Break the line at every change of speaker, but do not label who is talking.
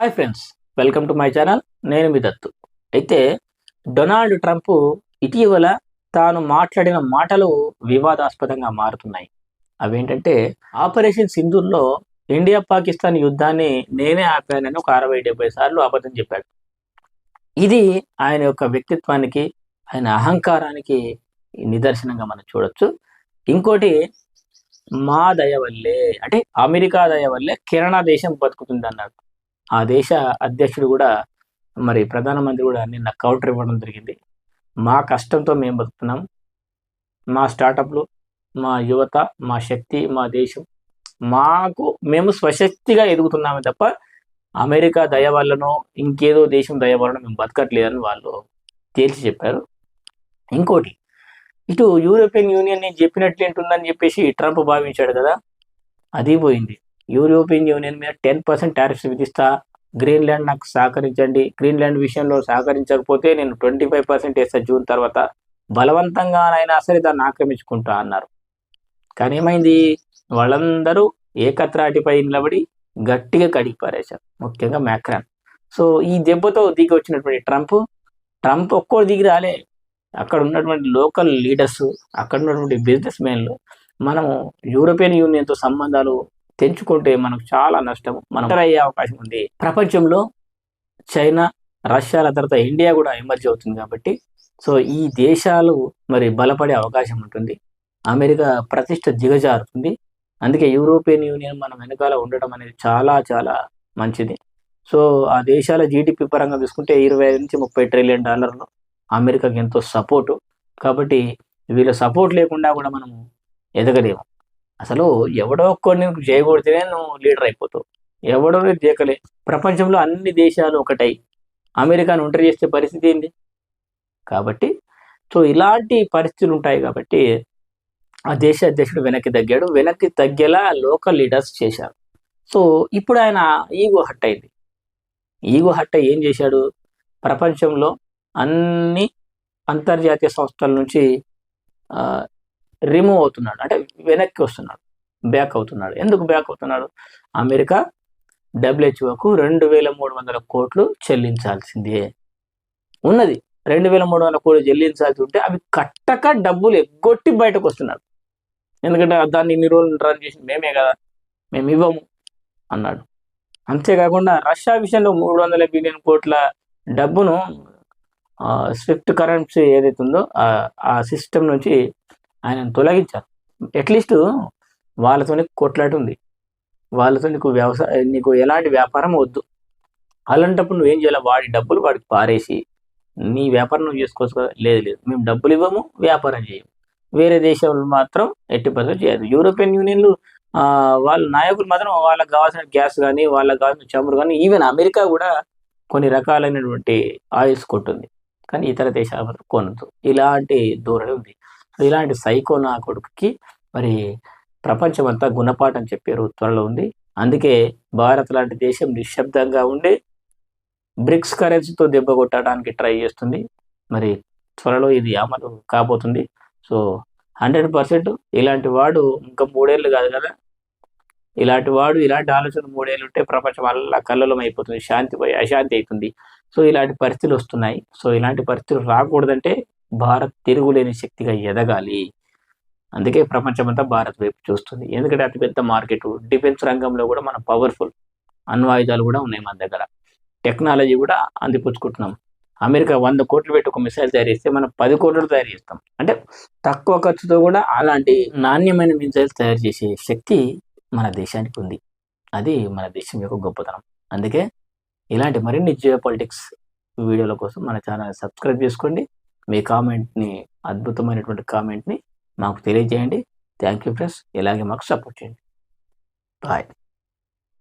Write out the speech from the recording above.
Hi friends welcome to my channel. నేను మీ దత్తు. అయితే డొనాల్డ్ ట్రంప్ ఇటీవల తాను మాట్లాడిన మాటలు వివాదాస్పదంగా మారుతున్నాయి. అవేంటంటే ఆపరేషన్ సింధూర్లో ఇండియా పాకిస్తాన్ యుద్ధాన్ని నేనే ఆపానని ఒక అరవై డెబ్బై సార్లు అబద్ధం చెప్పాడు. ఇది ఆయన యొక్క వ్యక్తిత్వానికి ఆయన అహంకారానికి నిదర్శనంగా మనం చూడొచ్చు. ఇంకోటి మా దయ వల్లే అంటే అమెరికా దయ వల్లే కిరణా దేశం బతుకుతుంది అన్నాడు ఆ దేశ అధ్యక్షుడు కూడా మరి ప్రధానమంత్రి కూడా నిన్న కౌంటర్ ఇవ్వడం జరిగింది. మా కష్టంతో మేము బతుకుతున్నాం. మా స్టార్టప్లు మా యువత మా శక్తి మా దేశం మాకు మేము స్వశక్తిగా ఎదుగుతున్నామే తప్ప అమెరికా దయ వల్లనో ఇంకేదో దేశం దయ వలన మేము బతకట్లేదని వాళ్ళు తేల్చి చెప్పారు. ఇంకోటి ఇటు యూరోపియన్ యూనియన్ నేను చెప్పినట్లు ఉంటుందని చెప్పేసి ట్రంప్ భావించాడు కదా అది పోయింది. యూరోపియన్ యూనియన్ మీద టెన్ పర్సెంట్ టారిఫ్స్ విధిస్తా గ్రీన్లాండ్ నాకు సహకరించండి. గ్రీన్లాండ్ విషయంలో సహకరించకపోతే నేను ట్వంటీ ఫైవ్ పర్సెంట్ వేస్తా జూన్ తర్వాత బలవంతంగానైనా సరే దాన్ని ఆక్రమించుకుంటా అన్నారు. కానీ ఏమైంది? వాళ్ళందరూ ఏకత్రాటిపై నిలబడి గట్టిగా కడిగి పారేశారు ముఖ్యంగా మ్యాక్రాన్. సో ఈ దెబ్బతో దిగి వచ్చినటువంటి ట్రంప్ ట్రంప్ ఒక్కో దిగి రాలే. అక్కడ ఉన్నటువంటి లోకల్ లీడర్స్ అక్కడ ఉన్నటువంటి బిజినెస్ మెన్లు మనము యూరోపియన్ యూనియన్తో సంబంధాలు తెంచుకుంటే మనకు చాలా నష్టం మనం అయ్యే అవకాశం ఉంది. ప్రపంచంలో చైనా రష్యాల తర్వాత ఇండియా కూడా ఎమర్జ్ అవుతుంది కాబట్టి సో ఈ దేశాలు మరి బలపడే అవకాశం ఉంటుంది. అమెరికా ప్రతిష్ట దిగజారుతుంది. అందుకే యూరోపియన్ యూనియన్ మనం వెనకాల ఉండటం అనేది చాలా చాలా మంచిది. సో ఆ దేశాల జీడిపి పరంగా తీసుకుంటే ఇరవై నుంచి ముప్పై ట్రిలియన్ డాలర్లు అమెరికాకి ఎంతో సపోర్టు. కాబట్టి వీళ్ళ సపోర్ట్ లేకుండా కూడా మనము ఎదగలేము. అసలు ఎవడో ఒక్కడిని చేయకూడితేనే నువ్వు లీడర్ అయిపోతావు. ఎవడో చేయకలే. ప్రపంచంలో అన్ని దేశాలు ఒకటై. అమెరికాను ఒంటరి చేసే పరిస్థితి ఏంటి కాబట్టి సో ఇలాంటి పరిస్థితులు ఉంటాయి కాబట్టి ఆ దేశ అధ్యక్షుడు వెనక్కి తగ్గాడు. వెనక్కి తగ్గేలా లోకల్ లీడర్స్ చేశారు. సో ఇప్పుడు ఆయన ఈగో హట్ అయింది. ఈగో హట్ ఏం చేశాడు? ప్రపంచంలో అన్ని అంతర్జాతీయ సంస్థల నుంచి రిమూవ్ అవుతున్నాడు. అంటే వెనక్కి వస్తున్నాడు. బ్యాక్ అవుతున్నాడు. ఎందుకు బ్యాక్ అవుతున్నాడు? అమెరికా డబ్ల్యూహెచ్ఓకు రెండు వేల మూడు వందల కోట్లు చెల్లించాల్సిందే. ఉన్నది. రెండు వేల మూడు వందల కోట్లు చెల్లించాల్సి ఉంటే అవి కట్టక డబ్బులు ఎగ్గొట్టి బయటకు వస్తున్నాడు. ఎందుకంటే దాన్ని ఇన్ని రోజులు రన్ చేసి మేమే కదా. మేము ఇవ్వము అన్నాడు. అంతేకాకుండా రష్యా విషయంలో మూడు వందల బిలియన్ కోట్ల డబ్బును స్విఫ్ట్ కరెన్సీ ఏదైతే ఉందో ఆ సిస్టమ్ నుంచి ఆయనను తొలగించారు. అట్లీస్ట్ వాళ్ళతో కొట్లాట ఉంది వాళ్ళతో నీకు వ్యవసాయ నీకు ఎలాంటి వ్యాపారం వద్దు. అలాంటప్పుడు నువ్వేం చేయాలి? వాడి డబ్బులు వాడికి పారేసి నీ వ్యాపారం నువ్వు చేసుకోవచ్చు కదా? లేదు లేదు. మేము డబ్బులు ఇవ్వము వ్యాపారం చేయము. వేరే దేశాలు మాత్రం ఎట్టి పరిస్థితి చేయదు. యూరోపియన్ యూనియన్లు వాళ్ళ నాయకులు మాత్రం వాళ్ళకి కావాల్సిన గ్యాస్ కానీ వాళ్ళకి కావాల్సిన చమురు కానీ ఈవెన్ అమెరికా కూడా కొన్ని రకాలైనటువంటి ఆయిల్స్ కొట్టుంది. కానీ ఇతర దేశాల కొనదు ఇలాంటి ధోరణి ఉంది. ఇలాంటి సైకో నా కొడుకుకి మరి ప్రపంచం అంతా గుణపాఠం చెప్పారు త్వరలో ఉంది. అందుకే భారత్ లాంటి దేశం నిశ్శబ్దంగా ఉండి బ్రిక్స్ కరెన్సీతో దెబ్బ కొట్టడానికి ట్రై చేస్తుంది. మరి త్వరలో ఇది అమలు కాబోతుంది. సో హండ్రెడ్ పర్సెంట్ ఇలాంటి వాడు ఇంకా మూడేళ్ళు కాదు కదా. ఇలాంటి వాడు ఇలాంటి ఆలోచన మూడేళ్ళు ఉంటే ప్రపంచం అలా కల్లలం అయిపోతుంది. శాంతి అశాంతి అవుతుంది. సో ఇలాంటి పరిస్థితులు వస్తున్నాయి. సో ఇలాంటి పరిస్థితులు రాకూడదంటే భారత్ తిరుగులేని శక్తిగా ఎదగాలి. అందుకే ప్రపంచమంతా భారత్ వైపు చూస్తుంది. ఎందుకంటే అతిపెద్ద మార్కెట్ డిఫెన్స్ రంగంలో కూడా మనం పవర్ఫుల్ అణ్వాయుధాలు కూడా ఉన్నాయి మన దగ్గర. టెక్నాలజీ కూడా అందిపుచ్చుకుంటున్నాం. అమెరికా వంద కోట్లు పెట్టి ఒక మిసైల్ తయారు చేస్తే మనం పది కోట్లు తయారు చేస్తాం. అంటే తక్కువ ఖర్చుతో కూడా అలాంటి నాణ్యమైన మిసైల్స్ తయారు చేసే శక్తి మన దేశానికి ఉంది. అది మన దేశం యొక్క గొప్పతనం. అందుకే ఇలాంటి మరిన్ని జియో పాలిటిక్స్ వీడియోల కోసం మన ఛానల్ సబ్స్క్రైబ్ చేసుకోండి. మీ కామెంట్ని అద్భుతమైనటువంటి కామెంట్ని మాకు తెలియజేయండి. Thank you friends. ఇలాగే మాకు సపోర్ట్ చేయండి. బాయ్.